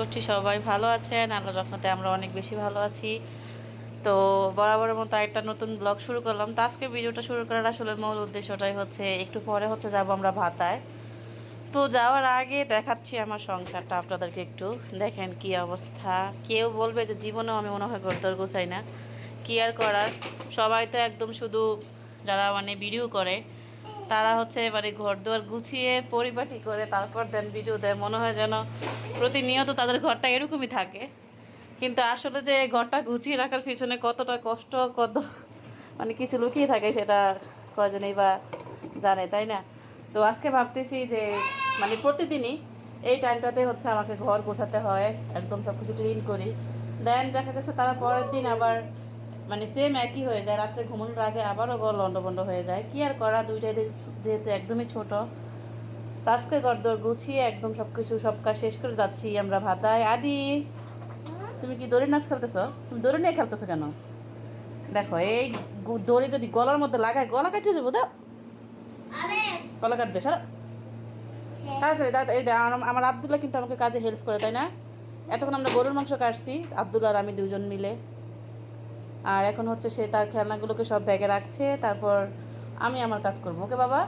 করছি, সবাই ভালো আছেন আল্লাহ রহমতে আমরা অনেক বেশি ভালো আছি। তো বরাবরের মতো একটা নতুন ব্লগ শুরু করলাম। তো আজকে ভিডিওটা শুরু করার আসলে মূল উদ্দেশ্যটাই হচ্ছে, একটু পরে হচ্ছে যাব আমরা ভাতায়। তো যাওয়ার আগে দেখাচ্ছি আমার সংসারটা, আপনাদেরকে একটু দেখেন কি অবস্থা। কেউ বলবে যে জীবনেও আমি মনে হয় ঘরদর গোছাই না। কি আর করার? সবাই তো একদম শুধু যারা মানে ভিডিও করে তারা হচ্ছে মানে ঘর দুয়ার গুছিয়ে পরিপাটি করে তারপর দেন ভিডিও দেয়। মনে হয় যেন প্রতিনিয়ত তাদের ঘরটা এরকমই থাকে। কিন্তু আসলে যে ঘরটা গুছিয়ে রাখার পিছনে কতটা কষ্ট, কত মানে কিছু লুকিয়ে থাকে সেটা কজনেই বা জানে, তাই না? তো আজকে ভাবতেছি যে মানে প্রতিদিনই এই টাইমটাতে হচ্ছে আমাকে ঘর গোছাতে হয়, একদম সব কিছু ক্লিন করি। দেন দেখা গেছে তারা পরের দিন আবার মানে সেম একই হয়ে যায়। রাত্রে ঘুমানোর আগে আবারও ঘর লন্ডবন্ড হয়ে যায়। কি আর করা? দুইটাই যেহেতু একদমই ছোট। তাজকে গরদর গুছিয়ে একদম সব কিছু সব কাজ শেষ করে যাচ্ছি আমরা ভাতায়। আদি তুমি কি দড়ি নাচ খেলতেছো? তুমি দড়ি নিয়ে খেলতেছো কেন? দেখো এই দড়ি যদি গলার মধ্যে লাগায় গলা কাটিয়ে যাব দাও। গলা কাটবে সারা। তাড়াতাড়ি তাড়াতাড়ি। এই আমার আবদুল্লাহ কিন্তু আমাকে কাজে হেল্প করে তাই না? এতক্ষণ আমরা গরুর মাংস কাটছি। আবদুল্লাহ আর আমি দুজন মিলে। আর এখন হচ্ছে সে তার খেলনাগুলোকে সব ব্যাগে রাখছে, তারপর আমি আমার কাজ করব। ওকে বাবা?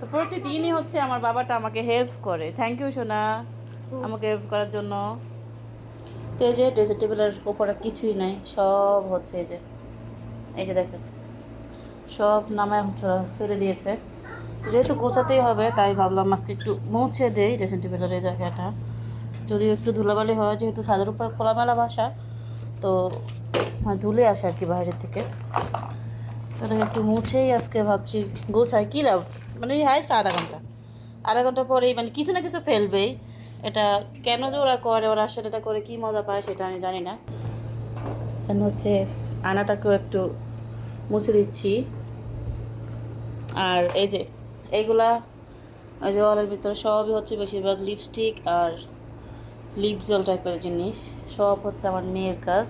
তো প্রতিদিনই হচ্ছে আমার বাবাটা আমাকে হেল্প করে। থ্যাংক ইউ সোনা। আমাকে হেল্প করার জন্য। তো এই যে ড্রেসিং টেবিলের উপরে কিছুই নাই, সব হচ্ছে এই যে। এই যে দেখেন, সব নামায় ফেলে দিয়েছে। যেহেতু গোছাতেই হবে, তাই ভাবলাম আজকে একটু মুছে দেই ড্রেসিং টেবিলের এই জায়গাটা। যদিও একটু ধুলাবালি হয়, যেহেতু সাদের উপর খোলামেলা বাসা তো মানে ধুলে আসে আর কি বাইরের থেকে। ওটাকে একটু মুছেই আজকে ভাবছি, গোছাই, কী লাভ? মানে হাইস্ট আধা ঘণ্টা। আধা ঘণ্টা পরেই মানে কিছু না কিছু ফেলবেই। এটা কেন যে ওরা করে, ওরা এটা করে কী মজা পায় সেটা আমি জানি না। এখন হচ্ছে আনাটাকেও একটু মুছে দিচ্ছি। আর এই যে, এইগুলা, ওই যে ওয়ালের ভিতরে সবই হচ্ছে বেশিরভাগ লিপস্টিক আর লিপ জল টাইপের জিনিস, সব হচ্ছে আমার মেয়ের কাজ।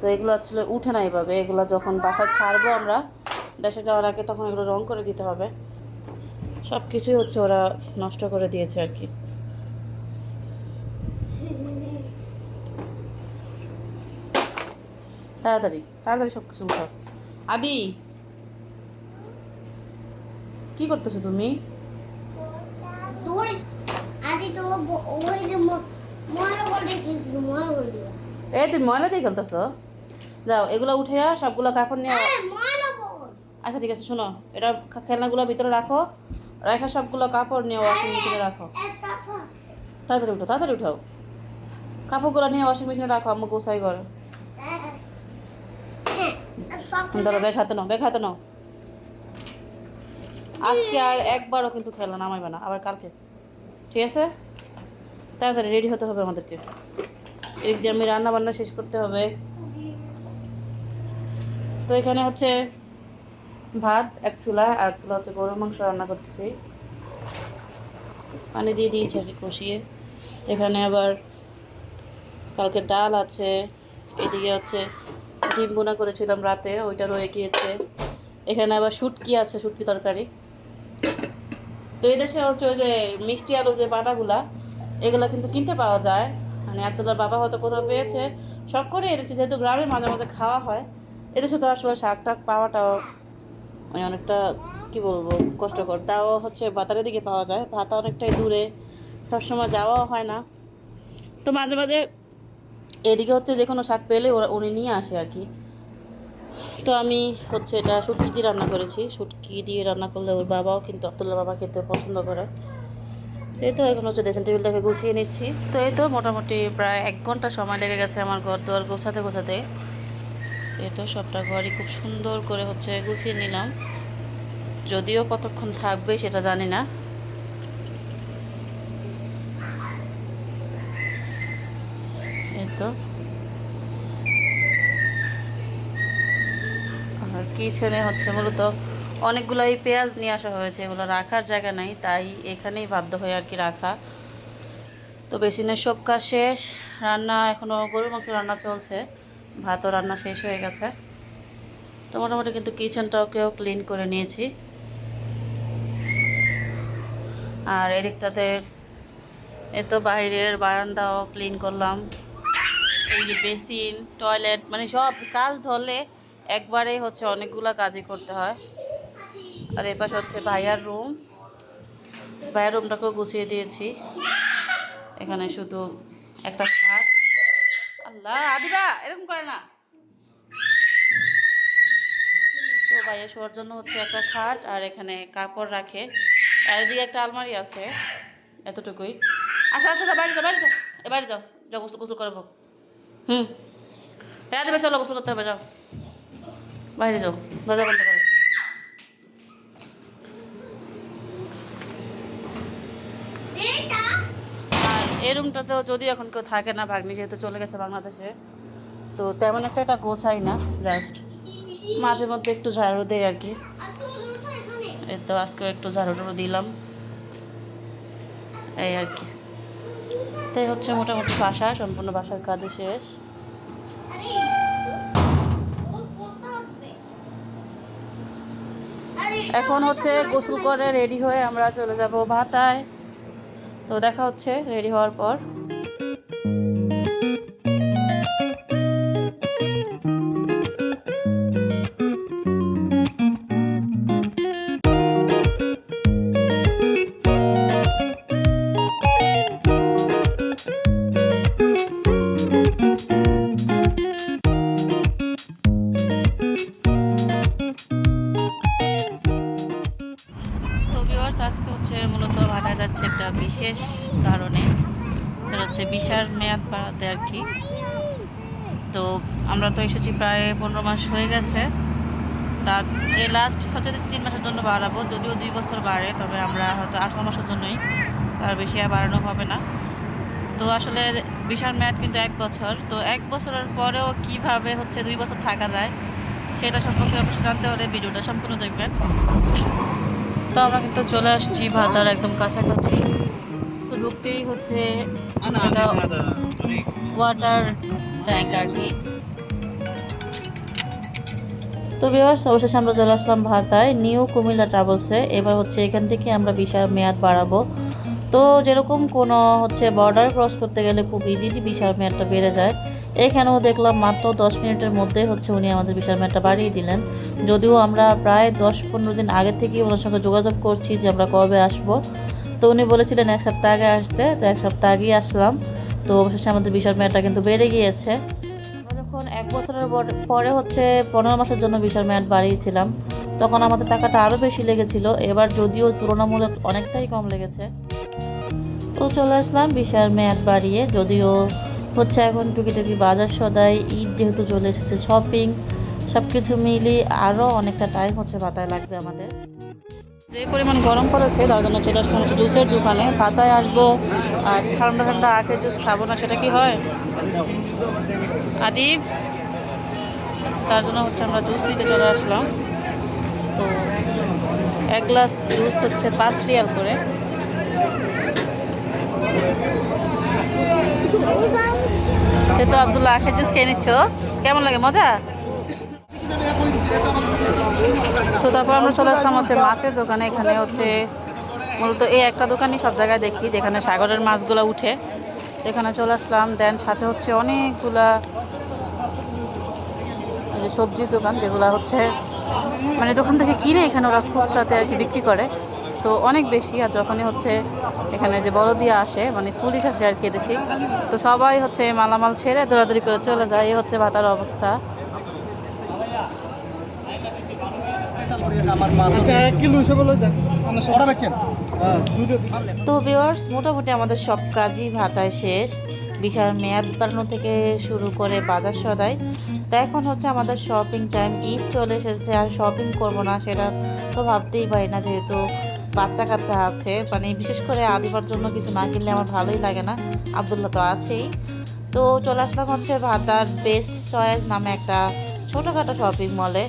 তো এগুলো আসলে উঠে না এভাবে, এগুলো যখন বাসা ছাড়বো আমরা, দেশে যাওয়ার আগে তখন এগুলো রং করে দিতে হবে। সব কিছুই হচ্ছে ওরা নষ্ট করে দিয়েছে আর কি। তাড়াতাড়ি তাড়াতাড়ি সব কিছু উঠাও আদি! কি করতেছো তুমি? আরে তো ওই এ তুমি ময়লা দিয়ে খেলতেছো যাও এগুলো উঠে সবগুলো কাপড় নিয়ে আচ্ছা ঠিক আছে শোনো এটা খেলনাগুলো ভিতরে রাখো রেখা সবগুলো কাপড় নিয়ে ওয়াশিং মেশিনে রাখো। তাড়াতাড়ি উঠো তাড়াতাড়ি উঠাও। কাপড়গুলো নিয়ে ওয়াশিং মেশিনে রাখো আম্মু গোসাই করো। ধরো ব্যাগ হাতে নাও ব্যাগ হাতে নাও। আজকে আর একবারও কিন্তু খেলা নামাইবে না আবার কালকে। ঠিক আছে? তাড়াতাড়ি রেডি হতে হবে আমাদেরকে। এদিক দিয়ে আমি রান্না বান্না শেষ করতে হবে। তো এখানে হচ্ছে ভাত, এক চুলা, আর চুলা হচ্ছে গরুর মাংস রান্না করতেছি। পানি দিয়ে দিয়েছি আর কি কষিয়ে। এখানে আবার কালকে ডাল আছে। এদিকে হচ্ছে ডিম বোনা করেছিলাম রাতে, ওইটা রয়ে গিয়েছে। এখানে আবার শুটকি আছে, শুটকি তরকারি। তো এই দেশে হচ্ছে ওই যে মিষ্টি আলু যে বাটাগুলা এগুলা কিন্তু কিনতে পাওয়া যায়। মানে আব্দুল্লার বাবা হয়তো কোথাও পেয়েছে। শখ করে এনেছে, যেহেতু গ্রামে মাঝে মাঝে খাওয়া হয়। এদেশে তো আসলে শাক টাক পাওয়াটাও মানে অনেকটা, কি বলব, কষ্টকর। তাও হচ্ছে বাতারের দিকে পাওয়া যায়। ভাতা অনেকটাই দূরে, সবসময় যাওয়াও হয় না। তো মাঝে মাঝে এদিকে হচ্ছে যে কোনো শাক পেলে ওরা, উনি নিয়ে আসে আর কি। তো আমি হচ্ছে এটা শুটকি দিয়ে রান্না করেছি। শুটকি দিয়ে রান্না করলে ওর বাবাও কিন্তু আবদুল্লাহ বাবা খেতে পছন্দ করে। তো এই তো এখন হচ্ছে ড্রেসিং টেবিলটাকে গুছিয়ে নিচ্ছি। তো এই তো মোটামুটি প্রায় এক ঘণ্টা সময় লেগে গেছে আমার ঘর দুয়ার গোছাতে গোছাতে। এই তো সবটা ঘরই খুব সুন্দর করে হচ্ছে গুছিয়ে নিলাম। যদিও কতক্ষণ থাকবে সেটা জানি না। এই তো। আর কিচেনে হচ্ছে মূলত? অনেকগুলাই পেঁয়াজ নিয়ে আসা হয়েছে, এগুলো রাখার জায়গা নাই, তাই এখানেই বাধ্য হয়ে আর কি রাখা। তো বেসিনের সব কাজ শেষ, রান্না এখনও গরুর মাংস রান্না চলছে, ভাতও রান্না শেষ হয়ে গেছে। তো মোটামুটি কিন্তু কিচেনটাকেও ক্লিন করে নিয়েছি। আর এদিকটাতে এ তো বাইরের বারান্দাও ক্লিন করলাম। এই বেসিন, টয়লেট মানে সব কাজ ধরলে একবারেই হচ্ছে অনেকগুলো কাজই করতে হয়। আর এ পাশে হচ্ছে ভাইয়ার রুম ভাইয়ার রুমটাকেও গুছিয়ে দিয়েছি। এখানে শুধু একটা খাট। আল্লাহ আদিবা এরকম করে না। তো ভাইয়া শোয়ার জন্য হচ্ছে একটা খাট আর এখানে কাপড় রাখে। আর এদিকে একটা আলমারি আছে এতটুকুই। আসো আসো যাও, বাইরে যাও বাইরে যাও। এ বাইরে যাও যাও গোসল গোসল করব হুম। হ্যাঁ দেবে চলো গোসল করতে হবে যাও। বাইরে যাও দরজা বন্ধ করো এইটা আর এই রুমটাতেও যদি এখন কেউ থাকে না, ভাগ্নি যেহেতু চলে গেছে বাংলাদেশে, তো তেমন একটা এটা গোছাই না জাস্ট মাঝে মধ্যে একটু ঝাড়ু দেয় আর কি। এই তো আজকেও একটু ঝাড়ু দিলাম। এই আর কি। তাই হচ্ছে মোটামুটি বাসা, সম্পূর্ণ বাসার কাজে শেষ। এখন হচ্ছে গোসল করে রেডি হয়ে আমরা চলে যাব ভাতায়। তো দেখা হচ্ছে রেডি হওয়ার পর। বাড়াতে আর কি। তো আমরা তো এসেছি প্রায় পনেরো মাস হয়ে গেছে। তার এই লাস্ট হচ্ছে তিন মাসের জন্য বাড়াবো যদিও দুই বছর বাড়ে তবে আমরা হয়তো আঠারো মাসের জন্যই তার বেশি আর বাড়ানো হবে না। তো আসলে বিশাল মেয়াদ কিন্তু এক বছর। তো এক বছরের পরেও কীভাবে হচ্ছে দুই বছর থাকা যায় সেটা সম্পর্কে অবশ্যই জানতে হলে ভিডিওটা সম্পূর্ণ দেখবেন। তো আমরা কিন্তু চলে আসছি ভাতার একদম কাছাকাছি। তো ঢুকতেই হচ্ছে ওয়াটার ট্যাঙ্ক আর কি। তো বিভার্স অবশেষে আমরা চলে আসলাম ভাতায় নিউ কুমিল্লা ট্রাভেলসে এবার হচ্ছে এখান থেকে আমরা বিশাল মেয়াদ বাড়াবো। তো যেরকম কোনো হচ্ছে বর্ডার ক্রস করতে গেলে খুব ইজিলি বিশাল মেয়াদটা বেড়ে যায়। এখানেও দেখলাম মাত্র দশ মিনিটের মধ্যে হচ্ছে উনি আমাদের বিশাল মেয়াদটা বাড়িয়ে দিলেন। যদিও আমরা প্রায় দশ পনেরো দিন আগে থেকেই ওনার সঙ্গে যোগাযোগ করছি যে আমরা কবে আসব। তো উনি বলেছিলেন এক সপ্তাহ আগে আসতে, তো এক সপ্তাহ আগেই আসলাম। তো অবশেষে আমাদের বিশাল মেয়াদটা কিন্তু বেড়ে গিয়েছে। যখন এক বছরের পরে হচ্ছে পনেরো মাসের জন্য বিশাল মেয়াদ বাড়িয়েছিলাম তখন আমাদের টাকাটা আরও বেশি লেগেছিল। এবার যদিও তুলনামূলক অনেকটাই কম লেগেছে। তো চলে আসলাম বিশাল মেয়াদ বাড়িয়ে। যদিও হচ্ছে এখন টুকিটাকি বাজার সদাই, ঈদ যেহেতু চলে এসেছে শপিং সব কিছু মিলিয়ে আরও অনেকটা টাইম হচ্ছে পাতায় লাগবে আমাদের। যে পরিমাণ গরম পড়েছে, তার জন্য চলে আসলাম হচ্ছে জুসের দোকানে। পাতায় আসব, আর ঠান্ডা ঠান্ডা আখের জুস খাব না, সেটা কি হয়? আদিব, তার জন্য হচ্ছে আমরা জুস নিতে চলে আসলাম। তো এক গ্লাস জুস হচ্ছে পাঁচ রিয়াল করে। তো আবদুল্লাহ আখের জুস খেয়ে নিচ্ছ। কেমন লাগে? মজা? তো তারপর আমরা চলে আসলাম হচ্ছে মাছের দোকানে। এখানে হচ্ছে মূলত এই একটা দোকানই সব জায়গায় দেখি, যেখানে সাগরের মাছগুলো উঠে। এখানে চলে আসলাম। দেন সাথে হচ্ছে অনেকগুলা যে সবজির দোকান, যেগুলো হচ্ছে মানে দোকান থেকে কিনে এখানে ওরা খুচরাতে আর কি বিক্রি করে। তো অনেক বেশি, আর যখনই হচ্ছে এখানে যে বড় দিয়ে আসে মানে পুলিশ আসে আর কি দেশি তো সবাই হচ্ছে মালামাল ছেড়ে দৌড়াদৌড়ি করে চলে যায়। এই হচ্ছে ভাতার অবস্থা। আচ্ছা এক কিলো হিসেবে হ্যাঁ। তো ভিউয়ার্স মোটামুটি আমাদের সব কাজই ভাতায় শেষ। বিশাল মেয়াদ বাড়ানো থেকে শুরু করে বাজার সদাই। তো এখন হচ্ছে আমাদের শপিং টাইম ঈদ চলে এসেছে আর শপিং করব না সেটা তো ভাবতেই পারি না যেহেতু বাচ্চা কাচ্চা আছে। মানে বিশেষ করে আদিবার জন্য কিছু না কিনলে আমার ভালোই লাগে না। আবদুল্লাহ তো আছেই। তো চলে আসলাম হচ্ছে ভাতার বেস্ট চয়েস নামে একটা ছোটোখাটো শপিং মলে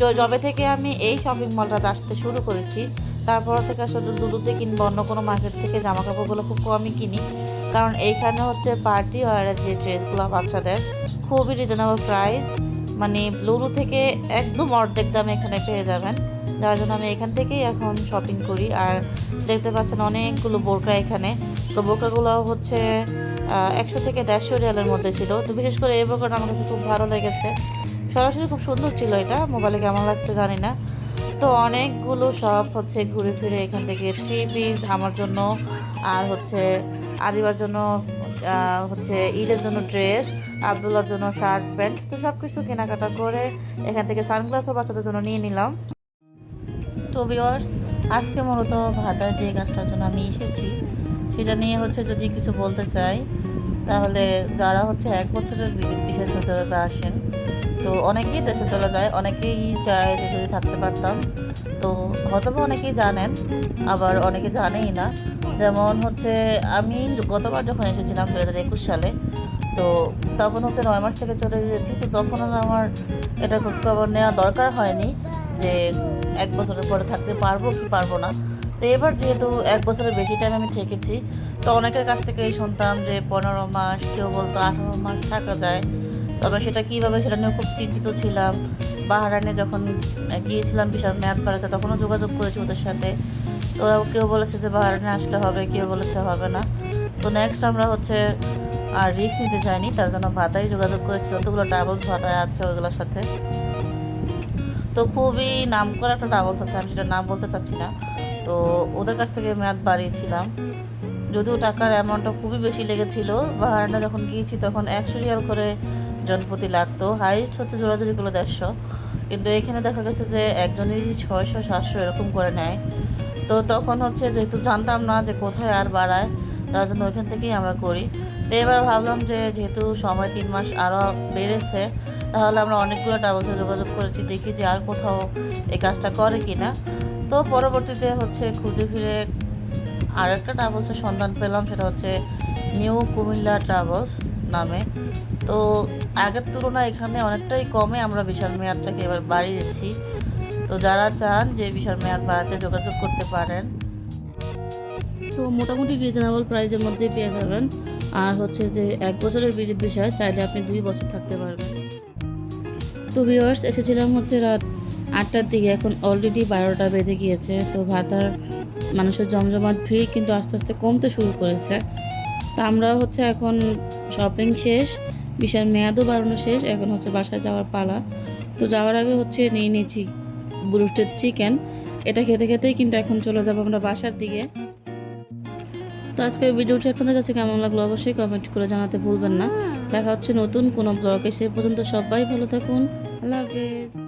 তো যবে থেকে আমি এই শপিং মলটাতে আসতে শুরু করেছি, তারপর থেকে আসলে লুলুতে কিনবো, অন্য কোনো মার্কেট থেকে জামা কাপড়গুলো খুব কমই কিনি। কারণ এইখানে হচ্ছে পার্টি ওয়ারের যে ড্রেসগুলো বাচ্চাদের, খুবই রিজনেবল প্রাইস মানে লুলু থেকে একদম অর্ধেক দামে এখানে পেয়ে যাবেন। যার জন্য আমি এখান থেকেই এখন শপিং করি। আর দেখতে পাচ্ছেন অনেকগুলো বোরকা এখানে। তো বোরকাগুলো হচ্ছে একশো থেকে দেড়শো রিয়ালের মধ্যে ছিল। তো বিশেষ করে এই বোরকাটা আমার কাছে খুব ভালো লেগেছে। সরাসরি খুব সুন্দর ছিল এটা, মোবাইলে কেমন লাগছে জানি না। তো অনেকগুলো শপ হচ্ছে ঘুরে ফিরে এখান থেকে থ্রি পিস আমার জন্য, আর হচ্ছে আদিবার জন্য হচ্ছে ঈদের জন্য ড্রেস আবদুল্লার জন্য শার্ট প্যান্ট তো সব কিছু কেনাকাটা করে এখান থেকে সানগ্লাসও বাচ্চাদের জন্য নিয়ে নিলাম। তো ভিওয়ার্স আজকে মূলত ভাতার যে কাজটার জন্য আমি এসেছি, সেটা নিয়ে হচ্ছে যদি কিছু বলতে চাই, তাহলে যারা হচ্ছে এক বছরের বিশেষ আরবে আসেন তো অনেকেই দেশে চলে যায়, অনেকেই চায় যে যদি থাকতে পারতাম। তো হয়তো বা অনেকেই জানেন, আবার অনেকে জানেই না। যেমন হচ্ছে, আমি গতবার যখন এসেছিলাম দু হাজার একুশ সালে, তো তখন হচ্ছে নয় মাস থেকে চলে গিয়েছি, তো তখন আমার এটা খোঁজখবর নেওয়া দরকার হয়নি যে এক বছরের পরে থাকতে পারব কি পারব না। তো এবার যেহেতু এক বছরের বেশি টাইম আমি থেকেছি, তো অনেকের কাছ থেকে শুনতাম যে পনেরো মাস, কেউ বলতো আঠারো মাস থাকা যায়। তবে সেটা কীভাবে সেটা নিয়ে খুব চিন্তিত ছিলাম। বাহারানে যখন গিয়েছিলাম বিশাল মেয়াদ বাড়াতে তখনও যোগাযোগ করেছি ওদের সাথে। তো কেউ বলেছে যে বাহারানে আসলে হবে, কেউ বলেছে হবে না। তো নেক্সট আমরা হচ্ছে আর রিস্ক নিতে চাইনি, তার জন্য ভাতাই যোগাযোগ করেছি। যতগুলো ট্রাভেলস ভাতায় আছে ওইগুলোর সাথে। তো খুবই নাম করা একটা ট্রাভেলস আছে, আমি সেটা নাম বলতে চাচ্ছি না। তো ওদের কাছ থেকে মেয়াদ বাড়িয়েছিলাম। যদিও টাকার অ্যামাউন্টটা খুবই বেশি লেগেছিল বাহারানে যখন গিয়েছি তখন একশো রিয়াল করে জনপ্রতি লাগতো। হাইস্ট হচ্ছে জোড়াজোড়ি করল দেড়শো কিন্তু এখানে দেখা গেছে যে একজনেরই ছয়শো, সাতশো এরকম করে নেয়। তো তখন হচ্ছে যেহেতু জানতাম না যে কোথায় আর বাড়ায়, তার জন্য ওইখান থেকেই আমরা করি। তো এবার ভাবলাম যে যেহেতু সময় তিন মাস আরও বেড়েছে, তাহলে আমরা অনেকগুলো ট্রাভেলসে যোগাযোগ করেছি, দেখি যে আর কোথাও এই কাজটা করে কি না তো পরবর্তীতে হচ্ছে খুঁজে ফিরে আর একটা ট্রাভেলসের সন্ধান পেলাম, সেটা হচ্ছে নিউ কুমিল্লা ট্রাভেলস নামে। তো আগের তুলনায় এখানে অনেকটাই কমে আমরা বিশাল মেয়াদটাকে এবার বাড়িয়েছি। তো যারা চান যে বিশাল মেয়াদ বাড়াতে যোগাযোগ করতে পারেন। তো মোটামুটি রিজনেবল প্রাইজের মধ্যেই পেয়ে যাবেন। আর হচ্ছে যে এক বছরের ভিজিট বিষয়, চাইলে আপনি দুই বছর থাকতে পারবেন। তো ভিওয়ার্স এসেছিলাম হচ্ছে রাত আটটার দিকে। এখন অলরেডি বারোটা বেজে গিয়েছে। তো ভাতার মানুষের জমজমাট ভিড় কিন্তু আস্তে আস্তে কমতে শুরু করেছে। তা আমরা হচ্ছে এখন শপিং শেষ, বিশাল মেয়াদও বাড়ানো শেষ, এখন হচ্ছে বাসায় যাওয়ার পালা। তো যাওয়ার আগে হচ্ছে নিয়ে নিয়েছি ব্রুস্টেড চিকেন এটা খেতে খেতেই কিন্তু এখন চলে যাব আমরা বাসার দিকে। তো আজকের ভিডিওটি আপনাদের কাছে কেমন লাগল অবশ্যই কমেন্ট করে জানাতে ভুলবেন না। দেখা হচ্ছে নতুন কোনো ব্লগে সে পর্যন্ত সবাই ভালো থাকুন, আল্লাহ হাফেজ।